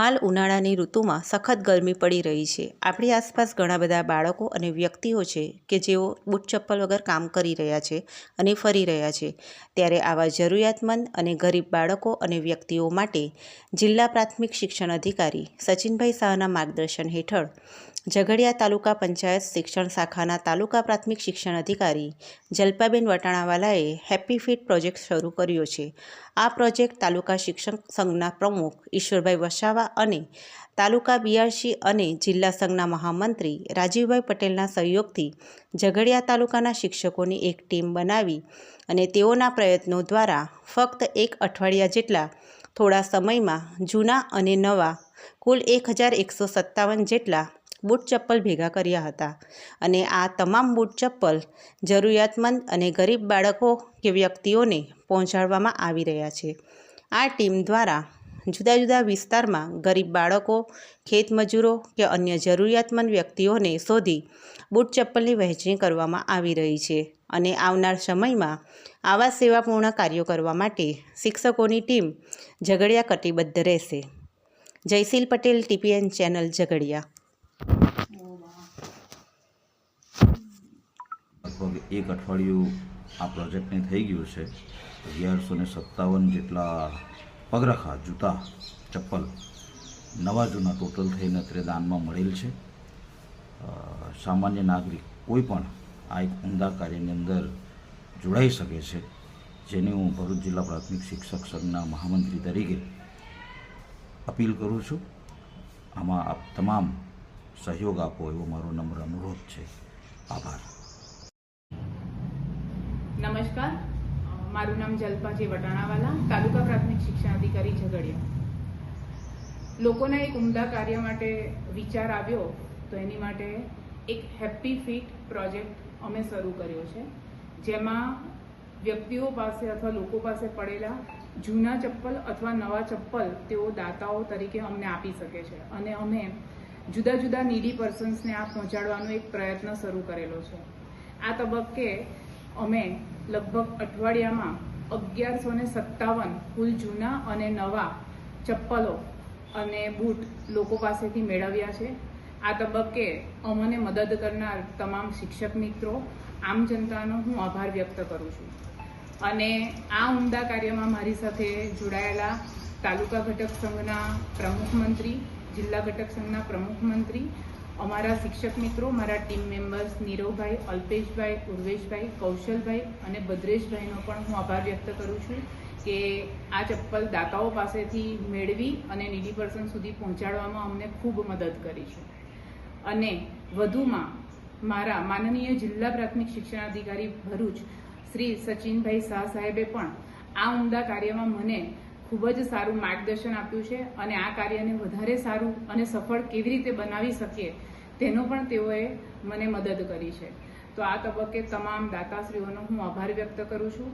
હાલ ઉનાળાની ઋતુમાં સખત ગરમી પડી રહી છે. આપણી આસપાસ ઘણા બધા બાળકો અને વ્યક્તિઓ છે કે જેઓ બૂટ ચપ્પલ વગર કામ કરી રહ્યા છે અને ફરી રહ્યા છે. ત્યારે આવા જરૂરિયાતમંદ અને ગરીબ બાળકો અને વ્યક્તિઓ માટે જિલ્લા પ્રાથમિક શિક્ષણ અધિકારી સચિનભાઈ શાહના માર્ગદર્શન હેઠળ ઝઘડિયા તાલુકા પંચાયત શિક્ષણ શાખાના તાલુકા પ્રાથમિક શિક્ષણ અધિકારી જલ્પાબેન વટાણાવાલાએ હેપી ફીટ પ્રોજેક્ટ શરૂ કર્યો છે. આ પ્રોજેક્ટ તાલુકા શિક્ષણ સંઘના પ્રમુખ ઈશ્વરભાઈ વસાવા અને તાલુકા બીઆરસી અને જિલ્લા સંઘના મહામંત્રી રાજીવભાઈ પટેલના સહયોગથી ઝઘડિયા તાલુકાના શિક્ષકોની એક ટીમ બનાવી અને તેઓના પ્રયત્નો દ્વારા ફક્ત એક અઠવાડિયા જેટલા થોડા સમયમાં જૂના અને નવા કુલ એક હજાર એકસો સત્તાવન જેટલા બૂટ ચપ્પલ ભેગા કર્યા હતા. અને આ તમામ બૂટ ચપ્પલ જરૂરિયાતમંદ અને ગરીબ બાળકો કે વ્યક્તિઓને પહોંચાડવામાં આવી રહ્યા છે. આ ટીમ દ્વારા જુદા જુદા વિસ્તારમાં ગરીબ બાળકો ખેતમજૂરો કે અન્ય જરૂરિયાતમંદ વ્યક્તિઓને શોધી બૂટ ચપ્પલની વહેંચણી કરવામાં આવી રહી છે અને આવનાર સમયમાં આવા સેવાપૂર્ણ કાર્યો કરવા માટે શિક્ષકોની ટીમ ઝઘડિયા કટિબદ્ધ રહેશે. Jayshil Patel, TPN channel Jhagadia. લગભગ એક અઠવાડિયું આ પ્રોજેક્ટને થઈ ગયું છે. અગિયારસો ને સત્તાવન જેટલા પગરખા, જૂતા, ચપ્પલ નવા જૂના ટોટલ થઈને અત્યારે દાનમાં મળેલ છે. સામાન્ય નાગરિક કોઈ પણ આ એક ઉમદા કાર્યની અંદર જોડાઈ શકે છે, જેની હું ભરૂચ જિલ્લા પ્રાથમિક શિક્ષક સંઘના મહામંત્રી તરીકે અપીલ કરું છું. આમાં આપ તમામ સહયોગ આપો એવો મારો નમ્ર અનુરોધ છે. આભાર. નમસ્કાર. મારું નામ જલ્પાજી વટાણાવાલા, તાલુકા પ્રાથમિક શિક્ષણ અધિકારી ઝઘડિયા. લોકોના એક ઉમદા કાર્ય માટે વિચાર આવ્યો તો એની માટે એક હેપી ફીટ પ્રોજેક્ટ અમે શરૂ કર્યો છે, જેમાં વ્યક્તિઓ પાસે અથવા લોકો પાસે પડેલા જૂના ચપ્પલ અથવા નવા ચપ્પલ તેઓ દાતાઓ તરીકે અમને આપી શકે છે અને અમે જુદા જુદા નીડી પર્સન્સને આ પહોંચાડવાનો એક પ્રયત્ન શરૂ કરેલો છે. આ તબક્કે અમે લગભગ અઠવાડિયામાં અગિયારસો ને સત્તાવન કુલ જૂના અને નવા ચપ્પલો અને બૂટ લોકો પાસેથી મેળવ્યા છે. આ તબક્કે અમને મદદ કરનાર તમામ શિક્ષક મિત્રો, આમ જનતાનો હું આભાર વ્યક્ત કરું છું. અને આ ઉમદા કાર્યમાં મારી સાથે જોડાયેલા તાલુકા ઘટક સંઘના પ્રમુખ મંત્રી, જિલ્લા ઘટક સંઘના પ્રમુખ મંત્રી અમારા શિક્ષક મિત્રો, મારા ટીમ મેમ્બર્સ નીરવભાઈ, અલ્પેશભાઈ, ઉર્વેશભાઈ, કૌશલભાઈ અને ભદ્રેશભાઈનો પણ હું આભાર વ્યક્ત કરું છું કે આ ચપ્પલ દાતાઓ પાસેથી મેળવી અને નીડી પર્સન સુધી પહોંચાડવામાં અમને ખૂબ મદદ કરી છે. અને વધુમાં મારા માનનીય જિલ્લા પ્રાથમિક શિક્ષણાધિકારી ભરૂચ શ્રી સચિનભાઈ શાહ સાહેબે પણ આ ઉમદા કાર્યમાં મને ખૂબ જ સારું માર્ગદર્શન આપ્યું છે અને આ કાર્યને વધારે સારું અને સફળ કેવી રીતે બનાવી શકીએ તેનો પણ તેઓએ મને મદદ કરી છે. તો આ તબક્કે તમામ દાતાશ્રીઓનો હું આભાર વ્યક્ત કરું છું.